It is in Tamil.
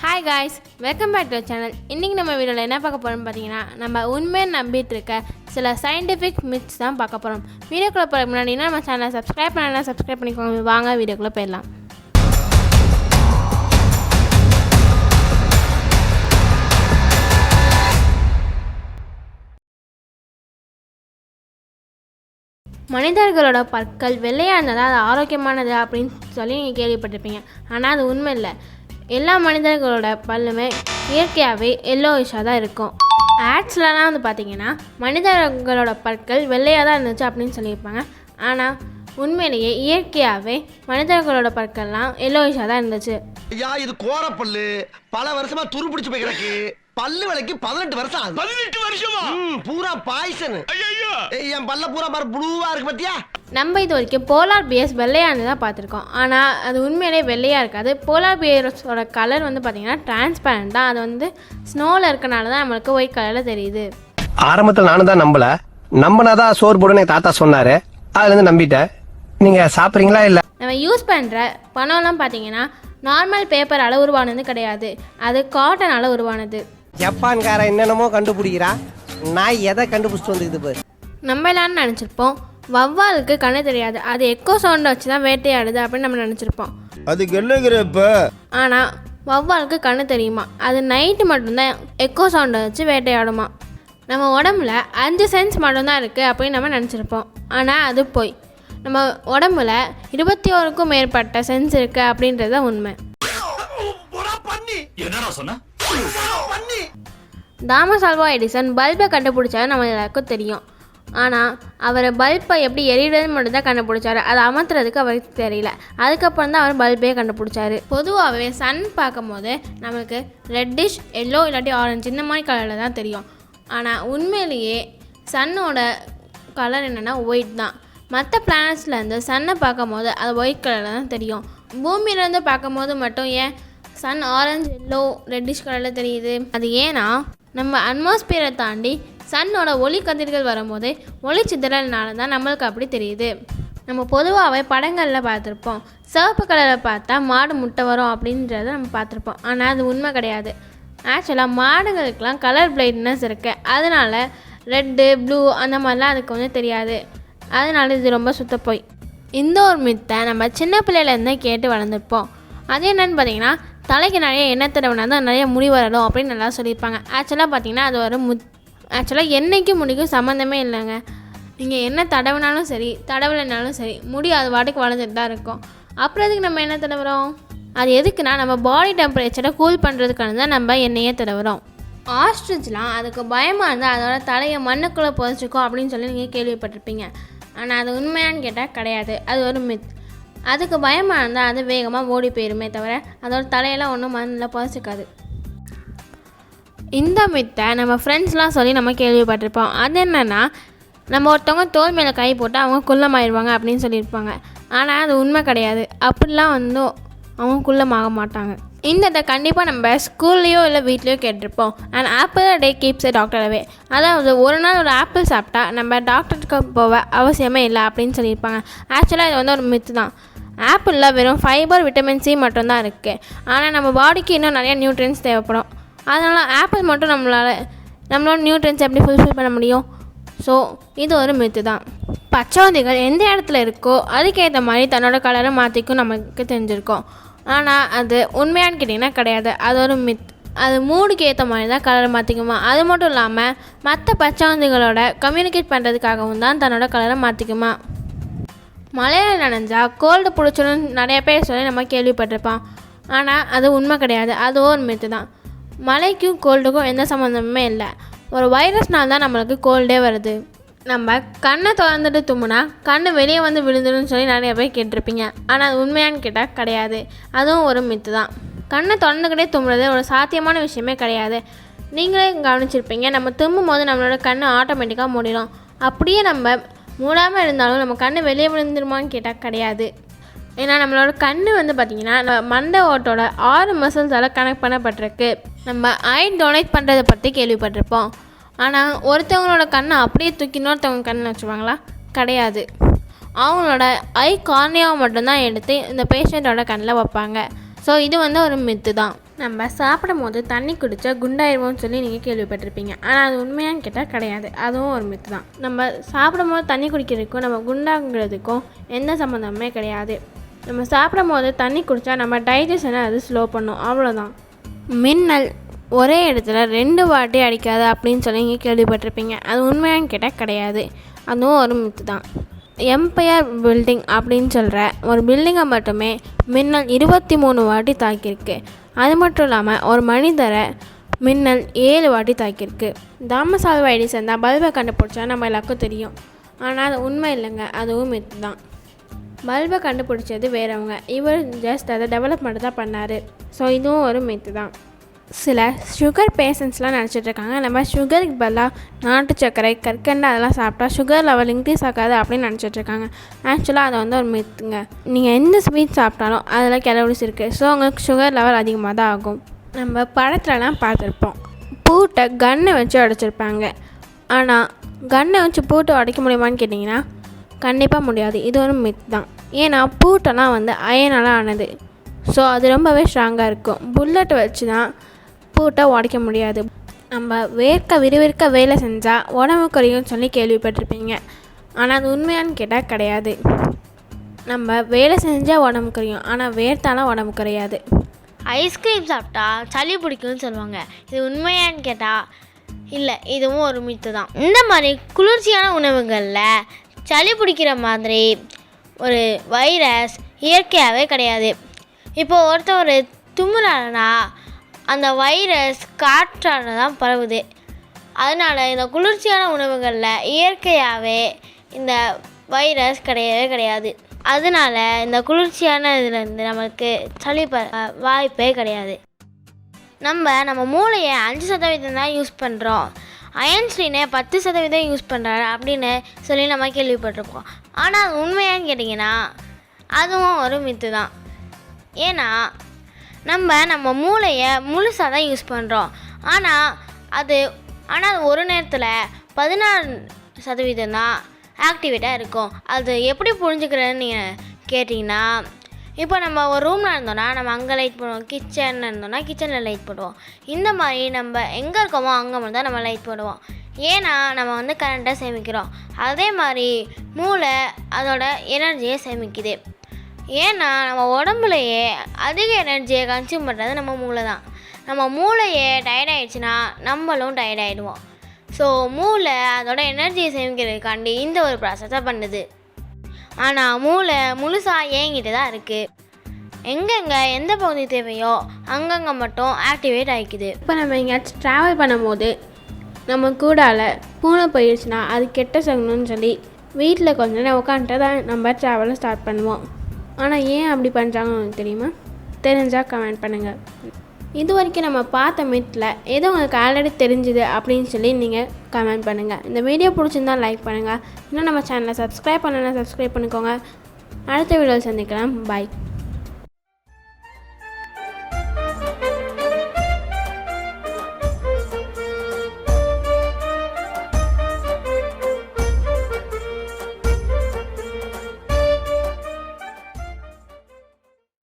Hi guys welcome back to channel இன்றைக்கி நம்ம வீடியோவில் என்ன பார்க்க போகிறோம்னு பார்த்தீங்கன்னா நம்ம உண்மையை நம்பிட்டு இருக்க சில சயின்டிஃபிக் மித்ஸ் தான் பார்க்க போகிறோம் வீடியோக்குள்ளே போகிற முன்னாடி நம்ம சேனலை சப்ஸ்கிரைப் பண்ணலாம் சப்ஸ்கிரைப் பண்ணிக்கோங்க. வாங்க வீடியோக்குள்ளே போயிடலாம். மனிதர்களோட பற்கள் வெள்ளையாக வெள்ளையானதா அது ஆரோக்கியமானது அப்படின்னு சொல்லி நீங்கள் கேள்விப்பட்டிருப்பீங்க. ஆனால் அது உண்மை இல்லை. எல்லா மனிதர்களோட பல்லுமே இயற்கையாகவே எல்லோயிஷாக தான் இருக்கும். ஆட்ஸ்லலாம் வந்து பார்த்தீங்கன்னா மனிதர்களோட பற்கள் வெள்ளையாக தான் இருந்துச்சு அப்படின்னு சொல்லியிருப்பாங்க. ஆனால் உண்மையிலேயே இயற்கையாகவே மனிதர்களோட பற்கள்லாம் எல்லோயிஷாக தான் இருந்துச்சு. ஐயா இது கோரப்பல்லு. பல வருஷமாக துருப்பிடிச்சு போய் கிடக்கு. பல்லு விலைக்கு பதினெட்டு வருஷம் ஆகுது. பதினெட்டு வருஷமா? ம், பூரா பாய்சன் ஐயோ என் பல்ல பூரா பாரு ப்ளூவா இருக்கு பாத்தியா? நம்ம இது வரைக்கும் போலார் பியர்ஸ் வெள்ளையானது தான் பார்த்துருக்கோம். ஆனால் அது உண்மையிலே வெள்ளையாக இருக்காது. போலார் பியர்ஸோட கலர் வந்து பார்த்திங்கன்னா டிரான்ஸ்பரண்ட் தான். அது வந்து ஸ்னோவில் இருக்கனால தான் நம்மளுக்கு ஒயிட் கலரில் தெரியுது. ஆரம்பத்தில் நானும் தான் நம்பல. நம்பினாதான் சோறு போடுன்னு தாத்தா சொன்னாரு. அதுல இருந்து நம்பிட்டேன். நீங்க சாப்பிட்றீங்களா இல்ல? நம்ம யூஸ் பண்ணுற பணம்லாம் பார்த்தீங்கன்னா நார்மல் பேப்பரால் உருவானது கிடையாது. அது காட்டனால் உருவானது. ஜப்பான்கார என்னென்னமோ கண்டுபிடிக்கிறா. நான் எதை கண்டுபிடிச்சிட்டு வந்துக்குது பாரு. நம்ம எல்லாரும் நினச்சிருப்போம். வவ்வாலுக்கு கண்ணு தெரியாது. அது எக்கோ சவுண்டை வச்சு தான் வேட்டையாடுது அப்படின்னு நம்ம நினச்சிருப்போம். அதுக்கு என்னங்கிறப்ப ஆனால் வவ்வாலுக்கு கண்ணு தெரியுமா? அது நைட்டு மட்டும்தான் எக்கோ சவுண்டை வச்சு வேட்டையாடுமா? நம்ம உடம்புல அஞ்சு சென்ஸ் மட்டும்தான் இருக்குது அப்படின்னு நம்ம நினச்சிருப்போம். ஆனால் அது போய். நம்ம உடம்புல இருபத்தி ஓருக்கும் மேற்பட்ட சென்ஸ் இருக்குது அப்படின்றது உண்மை. என்னடா சொன்ன? தாமஸ் ஆல்வா எடிசன் பல்பை கண்டுபிடிச்சாரு நம்ம எல்லாருக்கும் தெரியும். ஆனால் அவர் பல்பை எப்படி எரியுறதுன்னு மட்டும் தான் கண்டுபிடிச்சாரு. அதை அமர்த்துறதுக்கு அவருக்கு தெரியல. அதுக்கப்புறம் தான் அவர் பல்பே கண்டுபிடிச்சாரு. பொதுவாகவே சன் பார்க்கும்போது நம்மளுக்கு ரெட்டிஷ் எல்லோ இல்லாட்டி ஆரஞ்சு இந்த மாதிரி கலரில் தான் தெரியும். ஆனால் உண்மையிலேயே சன்னோட கலர் என்னென்னா ஒயிட் தான். மற்ற பிளானட்ஸ்லேருந்து சன்னை பார்க்கும்போது அது ஒயிட் கலரில் தான் தெரியும். பூமியிலேருந்து பார்க்கும்போது மட்டும் ஏன் சன் ஆரஞ்சு எல்லோ ரெட்டிஷ் கலரில் தெரியுது. அது ஏன்னா நம்ம அட்மாஸ்பியரை தாண்டி சன்னோட ஒளி கதிர்கள் வரும்போது ஒளி சிதறல்னால தான் நம்மளுக்கு அப்படி தெரியுது. நம்ம பொதுவாகவே படங்களில் பார்த்துருப்போம். சிவப்பு கலரில் பார்த்தா மாடு முட்டை வரும் அப்படின்றத நம்ம பார்த்துருப்போம். ஆனால் அது உண்மை கிடையாது. ஆக்சுவலாக மாடுகளுக்கெலாம் கலர் பிளைட்னஸ் இருக்குது அதனால் ரெட்டு ப்ளூ அந்த மாதிரிலாம் அதுக்கு வந்து தெரியாது. அதனால இது ரொம்ப சுத்த இந்த ஒரு மித்தை நம்ம சின்ன பிள்ளையிலேருந்தே கேட்டு வளர்ந்துருப்போம். அது என்னென்னு பார்த்தீங்கன்னா தலைக்கு நிறைய எண்ணெய் தடவினா தான் நிறைய முடி வரணும் அப்படின்னு நல்லா சொல்லியிருப்பாங்க. ஆக்சுவலாக பார்த்தீங்கன்னா அது ஒரு முத் ஆக்சுவலாக எண்ணெய்க்கும் முடிக்கும் சம்மந்தமே இல்லைங்க. நீங்கள் என்ன தடவினாலும் சரி தடவலைனாலும் சரி முடி அது வாட்டுக்கு வளர்ந்துட்டு தான் இருக்கும். அப்புறம் எதுக்கு நம்ம என்ன தடவுறோம்? அது எதுக்குன்னா நம்ம பாடி டெம்பரேச்சரை கூல் பண்ணுறதுக்கான தான் நம்ம எண்ணெயே தடவுறோம். ஆஸ்ட்ரிச்லாம் அதுக்கு பயமாக இருந்தால் அதோட தலையை மண்ணுக்குள்ளே புதைச்சிக்கும் அப்படின்னு சொல்லி நீங்கள் கேள்விப்பட்டிருப்பீங்க. ஆனால் அது உண்மையான்னு கேட்டால் கிடையாது. அது ஒரு மித் அதுக்கு பயமாக இருந்தால் அது வேகமாக ஓடி போயிருமே தவிர அதோட தலையெல்லாம் ஒன்றும் மண்ணில் புதைச்சிக்காது. இந்த மித்தை நம்ம ஃப்ரெண்ட்ஸ்லாம் சொல்லி நம்ம கேள்விப்பட்டிருப்போம். அது என்னென்னா நம்ம ஒருத்தவங்க தோல் மேலே கை போட்டு அவங்க குள்ளமாயிருவாங்க அப்படின்னு சொல்லியிருப்பாங்க. ஆனால் அது உண்மை கிடையாது. அப்படிலாம் வந்து அவங்க குள்ளமாக மாட்டாங்க இந்த இதை கண்டிப்பாக நம்ம ஸ்கூல்லையோ இல்லை வீட்லேயோ கேட்டிருப்போம். An apple day keeps doctor away அதாவது ஒரு நாள் ஒரு ஆப்பிள் சாப்பிட்டா நம்ம டாக்டருக்கு போக அவசியமே இல்லை அப்படின்னு சொல்லியிருப்பாங்க. ஆக்சுவலாக இது வந்து ஒரு மித்து தான். ஆப்பிளில் வெறும் ஃபைபர் விட்டமின் சி மட்டும்தான் இருக்குது ஆனால் நம்ம பாடிக்கு இன்னும் நிறைய நியூட்ரியன்ஸ் தேவைப்படும். அதனால் ஆப்பிள் மட்டும் நம்மளால் நம்மளோட நியூட்ரியன்ஸ் எப்படி ஃபுல்ஃபில் பண்ண முடியும்? ஸோ இது ஒரு மித்து தான். பச்சோந்திகள் எந்த இடத்துல இருக்கோ அதுக்கேற்ற மாதிரி தன்னோட கலரை மாற்றிக்கும் நமக்கு தெரிஞ்சிருக்கும். ஆனால் அது உண்மையான்னு கேட்டிங்கன்னா கிடையாது. அது ஒரு மித் அது மூடுக்கு ஏற்ற மாதிரி தான் கலரை மாற்றிக்குமா அது மட்டும் இல்லாமல் மற்ற பச்சோந்திகளோட கம்யூனிகேட் பண்ணுறதுக்காகவும் தான் தன்னோட கலரை மாற்றிக்குமா மழையில் நனைஞ்சா கோல்டு பிடிச்சிடும் நிறைய பேர் சொல்லி நம்ம கேள்விப்பட்டிருப்பான் ஆனால் அது உண்மை கிடையாது. அது ஒரு மித்து தான். மழைக்கும் கோல்டுக்கும் எந்த சம்மந்தமுமே இல்லை. ஒரு வைரஸ்னால் தான் நம்மளுக்கு கோல்டே வருது. நம்ம கண்ணை திறந்துட்டு தும்முனா கண்ணு வெளியே வந்து விழுந்துடும் சொல்லி நிறைய பேர் கேட்டிருப்பீங்க. ஆனால் அது உண்மையான்னு கேட்டால் கிடையாது. அதுவும் ஒரு மித்து தான். கண்ணை திறந்துக்கிட்டே தும்முறது ஒரு சாத்தியமான விஷயமே கிடையாது. நீங்களே கவனிச்சிருப்பீங்க நம்ம தும்மும் போது நம்மளோட கண் ஆட்டோமேட்டிக்காக மூடிடும் அப்படியே நம்ம மூடாமல் இருந்தாலும் நம்ம கண் வெளியே விழுந்துருமான்னு கேட்டால் கிடையாது. ஏன்னா நம்மளோட கண் வந்து பார்த்திங்கன்னா நம்ம மண்டை ஓட்டோட ஆறு மசில்ஸால் கனெக்ட் பண்ணப்பட்டிருக்கு. நம்ம ஐ டொனேட் பண்ணுறதை பற்றி கேள்விப்பட்டிருப்போம். ஆனால் ஒருத்தவங்களோட கண்ணை அப்படியே தூக்கி இன்னொருத்தவங்க கண்ணில் வச்சுருவாங்களா? கிடையாது. அவங்களோட ஐ கார்னியாவை மட்டும்தான் எடுத்து இந்த பேஷண்ட்டோட கண்ணில் வைப்பாங்க. ஸோ இது வந்து ஒரு மித்து தான். நம்ம சாப்பிடும் போது தண்ணி குடித்தா குண்டாயிருவோம்னு சொல்லி நீங்கள் கேள்விப்பட்டிருப்பீங்க. ஆனால் அது உண்மையான்னு கேட்டால் கிடையாது. அதுவும் ஒரு மித்து தான். நம்ம சாப்பிடும் போது தண்ணி குடிக்கிறதுக்கும் நம்ம குண்டாங்கிறதுக்கும் எந்த சம்மந்தமுமே கிடையாது. நம்ம சாப்பிடும் போது தண்ணி குடித்தா நம்ம டைஜஷனை அது ஸ்லோ பண்ணும். அவ்வளோதான் மின்னல். ஒரே இடத்துல ரெண்டு வாட்டி அடிக்காது அப்படின்னு சொல்லி நீங்கள் கேள்விப்பட்டிருப்பீங்க. அது உண்மையான்னு கேட்டால் கிடையாது. அதுவும் ஒரு மித்து தான். எம்பையர் பில்டிங் அப்படின்னு சொல்கிற ஒரு பில்டிங்கை மட்டுமே மின்னல் இருபத்தி மூணு வாட்டி தாக்கியிருக்கு. அது மட்டும் இல்லாமல் ஒரு மனிதரை மின்னல் ஏழு வாட்டி தாக்கியிருக்கு. தாமஸ் ஆல்வா எடிசன் தான் பல்பை கண்டுபிடிச்சா நம்ம எல்லாருக்கும் தெரியும். ஆனால் அது உண்மை இல்லைங்க. அதுவும் மித்து தான். பல்பை கண்டுபிடிச்சது வேறவங்க. இவர் ஜஸ்ட் அதை டெவலப்மெண்ட் தான் பண்ணார். ஸோ இதுவும் ஒரு மித்து தான். சில சுகர் பேஷண்ட்ஸ்லாம் நினச்சிட்ருக்காங்க. நம்ம சுகருக்கு பதிலாக நாட்டு சர்க்கரை கற்கண்டு அதெல்லாம் சாப்பிட்டா சுகர் லெவல் இன்க்ரீஸ் ஆகாது அப்படின்னு நினச்சிட்ருக்காங்க. ஆக்சுவலாக அது வந்து ஒரு மித்துங்க நீங்கள் எந்த ஸ்வீட் சாப்பிட்டாலும் அதில் கேலரிஸ் இருக்குது ஸோ உங்களுக்கு சுகர் லெவல் அதிகமாக தான் ஆகும். நம்ம படத்துலலாம் பார்த்துருப்போம். பூட்டை கன்னை வச்சு உடைச்சிருப்பாங்க. ஆனால் கன்னை வச்சு பூட்டை உடைக்க முடியுமான்னு கேட்டிங்கன்னா கண்டிப்பாக முடியாது. இது ஒரு மித் தான். ஏன்னா பூட்டெல்லாம் வந்து அயனால் ஆனது. ஸோ அது ரொம்பவே ஸ்ட்ராங்காக இருக்கும். புல்லட் வச்சு தான் விட்டால் உடைக்க முடியாது. நம்ம வேர்க்க விறுவிற்க வேலை செஞ்சால் உடம்பு குறையும்னு சொல்லி கேள்விப்பட்டிருப்பீங்க. ஆனால் அது உண்மையானு கேட்டால் கிடையாது. நம்ம வேலை செஞ்சால் உடம்பு குறையும் ஆனால் வேர்த்தாலாம் உடம்பு குறையாது ஐஸ்கிரீம் சாப்பிட்டா சளி பிடிக்கும்னு சொல்லுவாங்க. இது உண்மையான்னு கேட்டால் இல்லை இதுவும் ஒரு மித்து தான். இந்த மாதிரி குளிர்ச்சியான உணவுகளில் சளி பிடிக்கிற மாதிரி ஒரு வைரஸ் இயற்கையாகவே கிடையாது. இப்போ ஒருத்தர் ஒரு தும்முறாருனா அந்த வைரஸ் காற்றால் தான் பரவுது. அதனால் இந்த குளிர்ச்சியான உணவுகளில் இயற்கையாகவே இந்த வைரஸ் கிடையவே கிடையாது. அதனால இந்த குளிர்ச்சியான இதுலேருந்து நம்மளுக்கு சளி ப வாய்ப்பே கிடையாது. நம்ம நம்ம மூளையை அஞ்சு சதவீதம் தான் யூஸ் பண்ணுறோம் அயன்ஸ்டீனே பத்து சதவீதம் யூஸ் பண்ணுறாரு அப்படின்னு சொல்லி நம்ம கேள்விப்பட்டிருக்கோம் ஆனால் அது உண்மையான்னு கேட்டிங்கன்னா அதுவும் ஒரு மித்து தான். ஏன்னா நம்ம நம்ம மூளையை முழுசாக தான் யூஸ் பண்ணுறோம் ஆனால் அது ஆனால் ஒரு நேரத்தில் பதினாறு சதவீதம் தான் ஆக்டிவேட்டாக இருக்கும். அது எப்படி புரிஞ்சுக்கிறேன்னு நீங்கள் கேட்டிங்கன்னா இப்போ நம்ம ஒரு ரூமில் இருந்தோம்னா நம்ம அங்கே லைட் போடுவோம் கிச்சனில் இருந்தோம்னா கிச்சனில் லைட் போடுவோம். இந்த மாதிரி நம்ம எங்கே இருக்கோமோ அங்கே மட்டும் தான் நம்ம லைட் போடுவோம். ஏன்னா நம்ம வந்து கரண்ட்டை சேமிக்கிறோம். அதே மாதிரி மூளை அதோட எனர்ஜியை சேமிக்குது. ஏன்னா நம்ம உடம்புலையே அதிக எனர்ஜியை கன்சியூம் பண்ணுறது நம்ம மூளை தான் நம்ம மூளையே டயர்டாயிடுச்சுன்னா நம்மளும் டயர்ட் ஆகிடுவோம் ஸோ மூளை அதோட எனர்ஜியை சேமிக்கிறதுக்காண்டி இந்த ஒரு ப்ராசஸை பண்ணுது. ஆனால் மூளை முழுசாக ஏங்கிட்டு தான் இருக்குது எங்கெங்கே எந்த பகுதி தேவையோ அங்கங்கே மட்டும் ஆக்டிவேட் ஆகிக்குது இப்போ நம்ம எங்கேயாச்சும் ட்ராவல் பண்ணும்போது நம்ம கூடால பூனை போயிடுச்சுன்னா அது கெட்ட சகுனம்னு சொல்லி வீட்டில் கொஞ்ச நேரம் உட்காந்துட்டு தான் நம்ம ட்ராவலை ஸ்டார்ட் பண்ணுவோம். ஆனால் ஏன் அப்படி பண்ணுறாங்கன்னு உங்களுக்கு தெரியுமா? தெரிஞ்சால் கமெண்ட் பண்ணுங்கள் இது வரைக்கும் நம்ம பார்த்த மீட்டில் எது உங்களுக்கு ஆல்ரெடி தெரிஞ்சுது அப்படின்னு சொல்லி நீங்கள் கமெண்ட் பண்ணுங்கள் இந்த வீடியோ பிடிச்சிருந்தா லைக் பண்ணுங்கள் இன்னும் நம்ம சேனலை சப்ஸ்கிரைப் பண்ணலாம் சப்ஸ்கிரைப் பண்ணிக்கோங்க. அடுத்த வீடியோவில் சந்திக்கலாம். பாய்